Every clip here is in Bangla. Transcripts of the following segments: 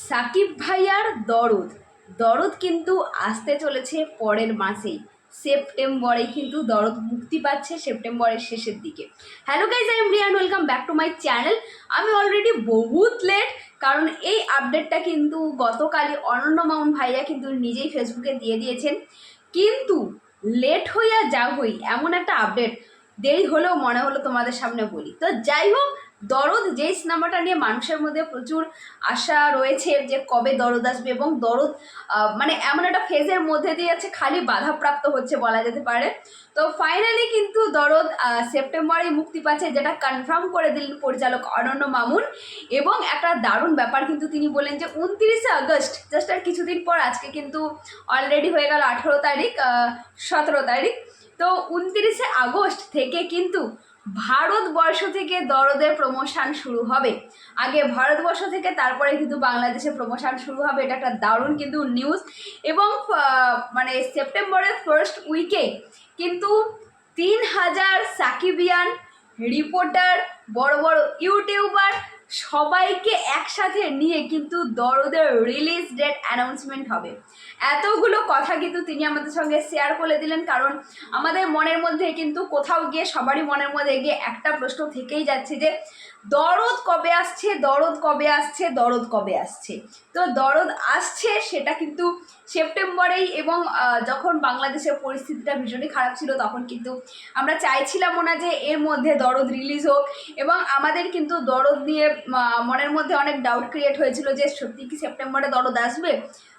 সাকিব ভাইয়ার দরদ। দরদ কিন্তু আসতে চলেছে পরের মাসেই। সেপ্টেম্বরে কিন্তু দরদ মুক্তি পাচ্ছে সেপ্টেম্বরের শেষের দিকে। Hello guys I am Riyan welcome back to my channel আমি অলরেডি বহুত লেট কারণ এই আপডেটটা কিন্তু গতকালই অনন্য মামুন ভাইয়া কিন্তু নিজেই ফেসবুকে দিয়ে দিয়েছেন। কিন্তু লেট হইয়া যা হই, এমন একটা আপডেট দেরি হলেও মনে হলো তোমাদের সামনে বলি। তো যাই হোক দরদ, যেই সিনেমাটা নিয়ে মানুষের মধ্যে প্রচুর আশা রয়েছে যে কবে দরদ আসবে এবং দরদ মানে এমন একটা ফেজের মধ্যে দিয়ে আছে খালি বাধাপ্রাপ্ত হচ্ছে বলা যেতে পারে। তো ফাইনালি কিন্তু দরদ সেপ্টেম্বরে মুক্তি পাচ্ছে, যেটা কনফার্ম করে দিলেন পরিচালক অনন্য মামুন। এবং একটা দারুণ ব্যাপার কিন্তু তিনি বলেন যে, উনত্রিশে আগস্ট জাস্ট আর কিছুদিন পর, আজকে কিন্তু অলরেডি হয়ে গেল আঠেরো তারিখ সতেরো তারিখ। তো উনত্রিশে আগস্ট থেকে কিন্তু ভারতবর্ষ থেকে দরদের প্রমোশন শুরু হবে। আগে ভারতবর্ষ থেকে তারপরে কিন্তু বাংলাদেশে প্রমোশন শুরু হবে, এটা একটা দারুণ কিন্তু নিউজ এবং মানে সেপ্টেম্বরের ফার্স্ট উইকে কিন্তু তিন হাজার সাকিবিয়ান রিপোর্টার বড় বড় ইউটিউবার সবাইকে একসাথে নিয়ে কিন্তু দরদের রিলিজ ডেট অ্যানাউন্সমেন্ট হবে। এতগুলো কথা কিন্তু তিনি আমাদের সঙ্গে শেয়ার করে দিলেন, কারণ আমাদের মনের মধ্যে কিন্তু কোথাও গিয়ে, সবারই মনের মধ্যে গিয়ে একটা প্রশ্ন থেকেই যাচ্ছে যে, দরদ কবে আসছে? দরদ কবে আসছে? দরদ কবে আসছে? তো দরদ আসছে সেটা কিন্তু সেপ্টেম্বরেই এবং যখন বাংলাদেশের পরিস্থিতিটা ভীষণই খারাপ ছিল, তখন কিন্তু আমরা চাইছিলামও না যে এর মধ্যে দরদ রিলিজ হোক এবং আমাদের কিন্তু দরদ নিয়ে মনের মধ্যে অনেক ডাউট ক্রিয়েট হয়েছিল যে সত্যি কি সেপ্টেম্বরে দরদ আসবে?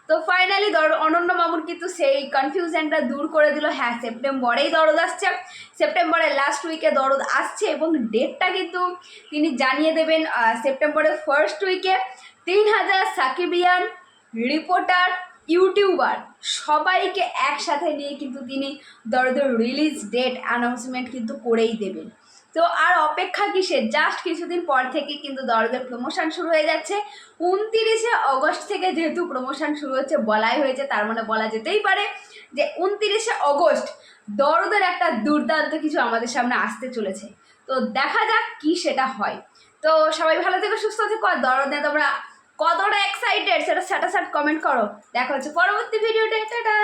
তো ফাইনালি দর, অনন্য মামুর কিন্তু সেই কনফিউশনটা দূর করে দিল। হ্যাঁ সেপ্টেম্বরেই দরদ আসছে। সেপ্টেম্বরের লাস্ট উইকে দরদ আসছে এবং ডেটটা কিন্তু তিনি জানিয়ে দেবেন সেপ্টেম্বরের ফার্স্ট উইকে তিন হাজার সাকিবিয়ান রিপোর্টার ইউটিউবার সবাইকে একসাথে নিয়ে কিন্তু তিনি দরদের রিলিজ ডেট অ্যানাউন্সমেন্ট কিন্তু করেই দেবেন। তো আর অপেক্ষা কিসের? জাস্ট কিছুদিন পর থেকে কিন্তু দরদের প্রমোশন শুরু হয়ে যাচ্ছে। উনতিরিশে অগস্ট থেকে যেহেতু প্রমোশন শুরু হচ্ছে, বলাই হয়েছে, তার মানে বলা যেতেই পারে যে উনতিরিশে অগস্ট দরদের একটা দুর্দান্ত কিছু আমাদের সামনে আসতে চলেছে। তো দেখা যাক কি সেটা হয়। তো সবাই ভালো থেকে, সুস্থ থেকো, আর দরদে তোমরা কতটা এক্সাইটেড সেটা স্যাটাসাট কমেন্ট করো। দেখা হচ্ছে পরবর্তী ভিডিওটা টাটা!